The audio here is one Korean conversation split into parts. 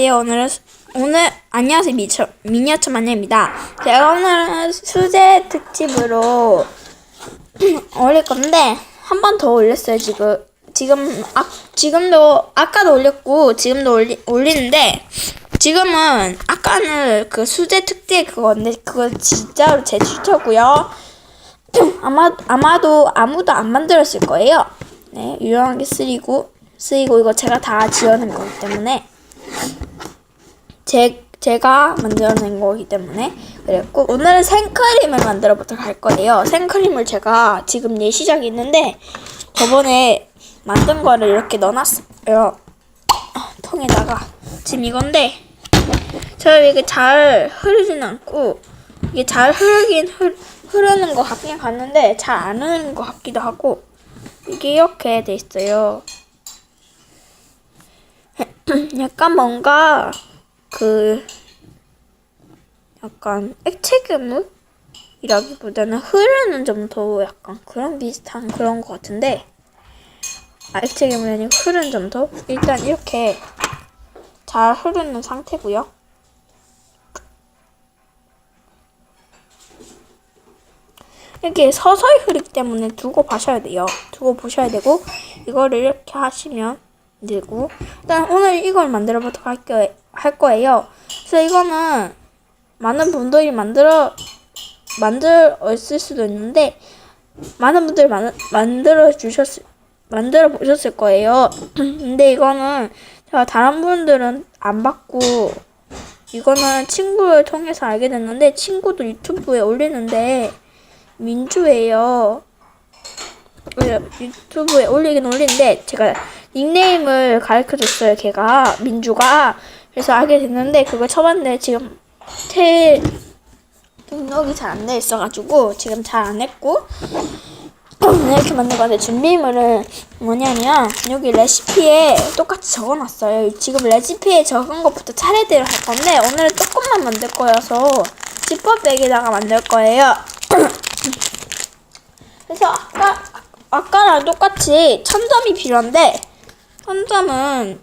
안녕하세요. 오늘은 수- 오늘 안녕하세요 미처 미니어처 마녀입니다. 제가 오늘은 수제 특집으로 올릴 건데 한 번 더 올렸어요 지금 지금 아 지금도 아까도 올렸고 지금도 올리 올리는데 지금은 아까는 그 수제 특집 그건데 그거 진짜로 제 추천고요. 아마 아마도 아무도 안 만들었을 거예요. 네 유용하게 쓰이고 쓰이고 이거 제가 다 지어낸 거기 때문에. 제, 제가 만들어낸 거기 때문에 그랬고 오늘은 생크림을 만들어 보도록 할 거예요. 생크림을 제가 지금 예시작이 있는데 저번에 만든 거를 이렇게 넣어놨어요. 통에다가 지금 이건데 저 이게 잘 흐르진 않고 이게 잘 흐르긴 흐, 흐르는 것 같긴 같는데 잘 안 흐르는 것 같기도 하고 이게 이렇게 돼 있어요. 약간 뭔가 그 약간 액체 괴물이라기보다는 흐르는 좀 더 약간 그런 비슷한 그런 것 같은데 아, 액체 괴물이 아니고 좀더 일단 이렇게 잘 흐르는 상태고요. 이렇게 서서히 흐르기 때문에 두고 보셔야 돼요. 두고 보셔야 되고 이거를 이렇게 하시면 되고 일단 오늘 이걸 만들어 보도록 할, 거, 할 거예요. 그래서 이거는 많은 분들이 만들어 만들었을 수도 있는데 많은 분들이 만, 만들어 주셨을 만들어 보셨을 거예요. 근데 이거는 제가 다른 분들은 안 받고 이거는 친구를 통해서 알게 됐는데 친구도 유튜브에 올리는데 민주예요. 그 유튜브에 올리긴 올리는데 제가 닉네임을 가르쳐 줬어요. 걔가 민주가 그래서 알게 됐는데 그걸 쳐봤는데 지금 태 등록이 잘 안 돼 있어가지고 지금 잘 안 했고 이렇게 만든 건데 준비물은 뭐냐면 여기 레시피에 똑같이 적어놨어요. 지금 레시피에 적은 것부터 차례대로 할 건데 오늘은 조금만 만들 거여서 지퍼백에다가 만들 거예요. 그래서 아까 아까랑 똑같이 천 점이 필요한데 천점은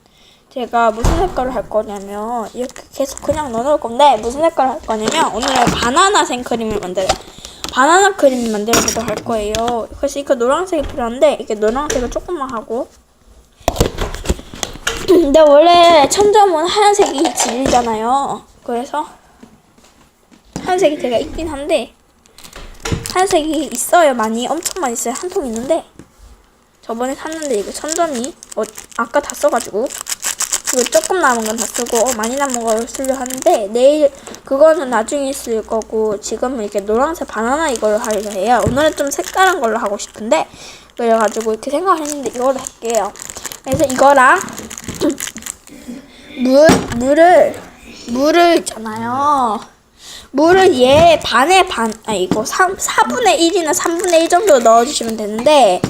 제가 무슨 색깔을 할 거냐면 이렇게 계속 그냥 넣어놓을 건데 무슨 색깔을 할 거냐면 오늘은 바나나 생크림을 만들어요. 바나나 크림 만들어 보도록 할 거예요. 그래서 이거 노란색이 필요한데 이게 노란색을 조금만 하고 근데 원래 천점은 하얀색이 진리잖아요. 그래서 하얀색이 제가 있긴 한데 하얀색이 있어요 많이 엄청 많이 있어요 한 통 있는데 저번에 샀는데 이거 천점이 어, 아까 다 써가지고 이거 조금 남은 건 다 쓰고 어, 많이 남은 걸 쓰려 하는데 내일 그거는 나중에 쓸 거고 지금은 이렇게 노란색 바나나 이걸 하려 해요. 오늘은 좀 색다른 걸로 하고 싶은데 그래가지고 이렇게 생각을 했는데 이거를 할게요. 그래서 이거랑 물 물을 물을 있잖아요. 물을 얘 반에 반, 아, 이거 3, 4분의 1이나 3분의 1 정도 넣어주시면 되는데,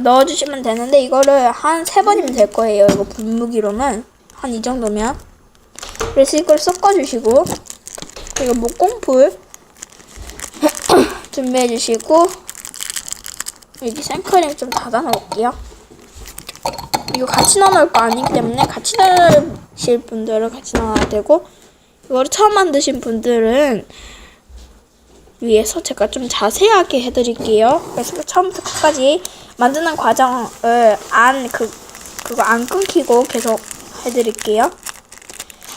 넣어주시면 되는데, 이거를 한 세 번이면 될 거예요. 이거 분무기로는. 한 이 정도면. 그래서 이걸 섞어주시고, 그리고 목공풀 준비해주시고, 여기 생크림 좀 닫아 놓을게요. 이거 같이 넣어 놓을 거 아니기 때문에 같이 넣으실 분들은 같이 넣어야 되고, 이거를 처음 만드신 분들은 위해서 제가 좀 자세하게 해드릴게요. 그래서 처음부터 끝까지 만드는 과정을 안 그 그거 안 끊기고 계속 해드릴게요.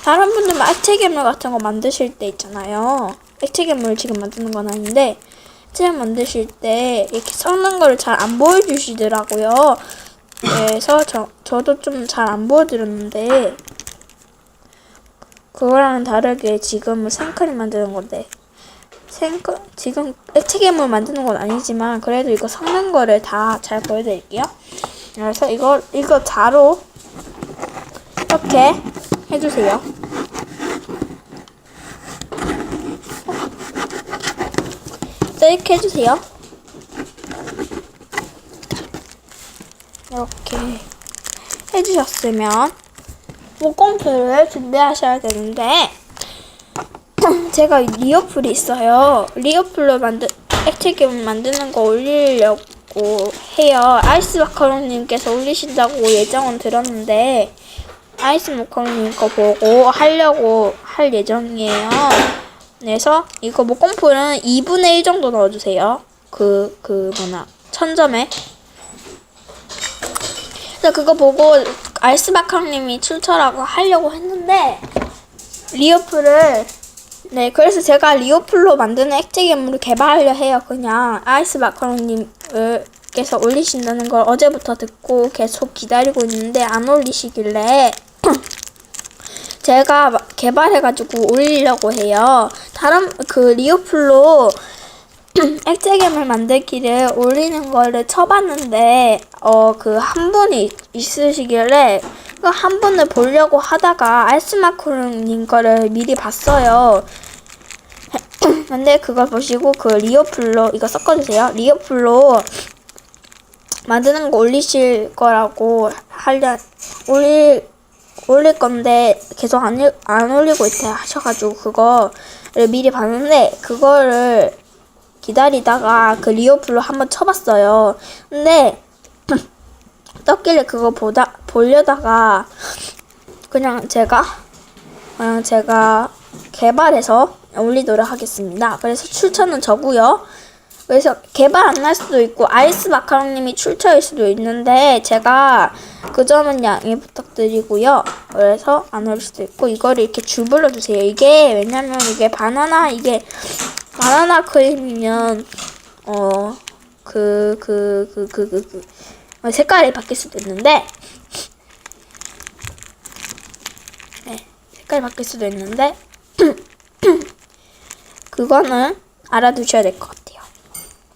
다른 분들은 액체 괴물 같은 거 만드실 때 있잖아요. 액체 괴물 지금 만드는 건 아닌데 액체 만드실 때 이렇게 섞는 거를 잘 안 보여주시더라고요. 그래서 저 저도 좀 잘 안 보여드렸는데 그거랑은 다르게 지금은 생크림 만드는 건데 생크 지금 액체 괴물 만드는 건 아니지만 그래도 이거 섞는 거를 다 잘 보여드릴게요. 그래서 이거 이거 자로 이렇게 해주세요. 이렇게 해주세요. 이렇게 해주셨으면 목공풀을 준비하셔야 되는데 제가 리어풀이 있어요. 리어풀로 만든 액체 괴물 만드는 거 올리려고 해요. 아이스 마카롱님께서 올리신다고 예정은 들었는데 아이스 모카로니 거 보고 하려고 할 예정이에요. 그래서 이거 목공풀은 2분의 1 정도 넣어주세요. 그, 그, 뭐나, 천점에. 그래서 그거 보고 아이스 마카로님이 출처라고 하려고 했는데, 리오플을, 네, 그래서 제가 리오플로 만드는 액체 괴물을 개발하려 해요. 그냥 아이스 마카로님을 께서 올리신다는 걸 어제부터 듣고 계속 기다리고 있는데 안 올리시길래 제가 마- 개발해가지고 올리려고 해요. 다른 그 리오플로 액체괴물 만들기를 올리는 거를 쳐봤는데 어 그 한 분이 있으시길래 그 한 분을 보려고 하다가 알스마크님 거를 미리 봤어요. 근데 그걸 보시고 그 리오플로 이거 섞어주세요. 리오플로 만드는 거 올리실 거라고 하려 올릴 올릴 건데 계속 안, 올- 안 올리고 있대 하셔가지고 그거를 미리 봤는데 그거를 기다리다가 그 리오플로 한번 쳐봤어요. 근데 떴길래 그거 보다 보려다가 그냥 제가 그냥 제가 개발해서 올리도록 하겠습니다. 그래서 출처는 저고요. 그래서 개발 안날 수도 있고 아이스 마카롱님이 출처일 수도 있는데 제가 그 점은 양해 부탁드리고요. 그래서 안 올 수도 있고 이거를 이렇게 주불러 주세요. 이게 왜냐면 이게 바나나 이게 바나나 크림이면 어 그 그 그 그 그그 어, 색깔이 바뀔 수도 있는데 네 색깔이 바뀔 수도 있는데 그거는 알아두셔야 될 것 같아요.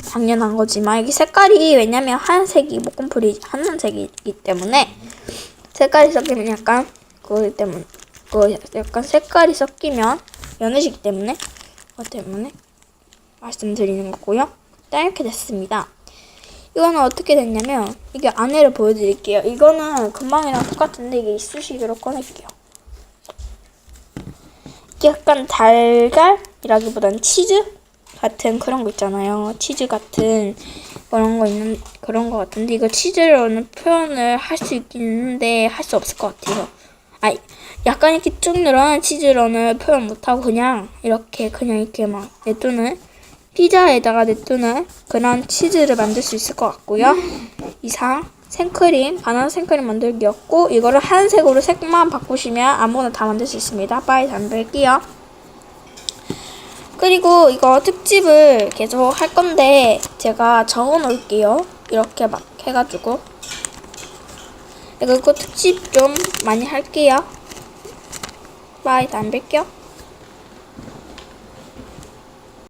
당연한 거지만 이게 색깔이 왜냐면 하얀색이 목공풀이 하얀색이기 때문에 색깔이 섞이면 약간 그거 때문에 그 약간 색깔이 섞이면 연해지기 때문에 그것 때문에 말씀드리는 거고요. 일단 이렇게 됐습니다. 이거는 어떻게 됐냐면 이게 안에를 보여드릴게요. 이거는 금방이랑 똑같은데 이게 이쑤시개로 꺼낼게요. 이게 약간 달걀이라기보단 치즈 같은 그런 거 있잖아요. 치즈 같은 그런 거 있는 그런 거 같은데 이거 치즈로는 표현을 할 수 있긴 있는데 할 수 없을 것 같아요. 아, 약간 이렇게 쭉 늘어난 치즈로는 표현 못하고 그냥 이렇게 그냥 이렇게 막 냅두는 피자에다가 냅두는 그런 치즈를 만들 수 있을 것 같고요. 이상 생크림, 바나나 생크림 만들기였고 이거를 하얀색으로 색만 바꾸시면 아무거나 다 만들 수 있습니다. 빠이 담을게요. 그리고 이거 특집을 계속 할 건데 제가 적어 놓을게요. 이렇게 막 해가지고 이거 특집 좀 많이 할게요. 빠이 담을게요.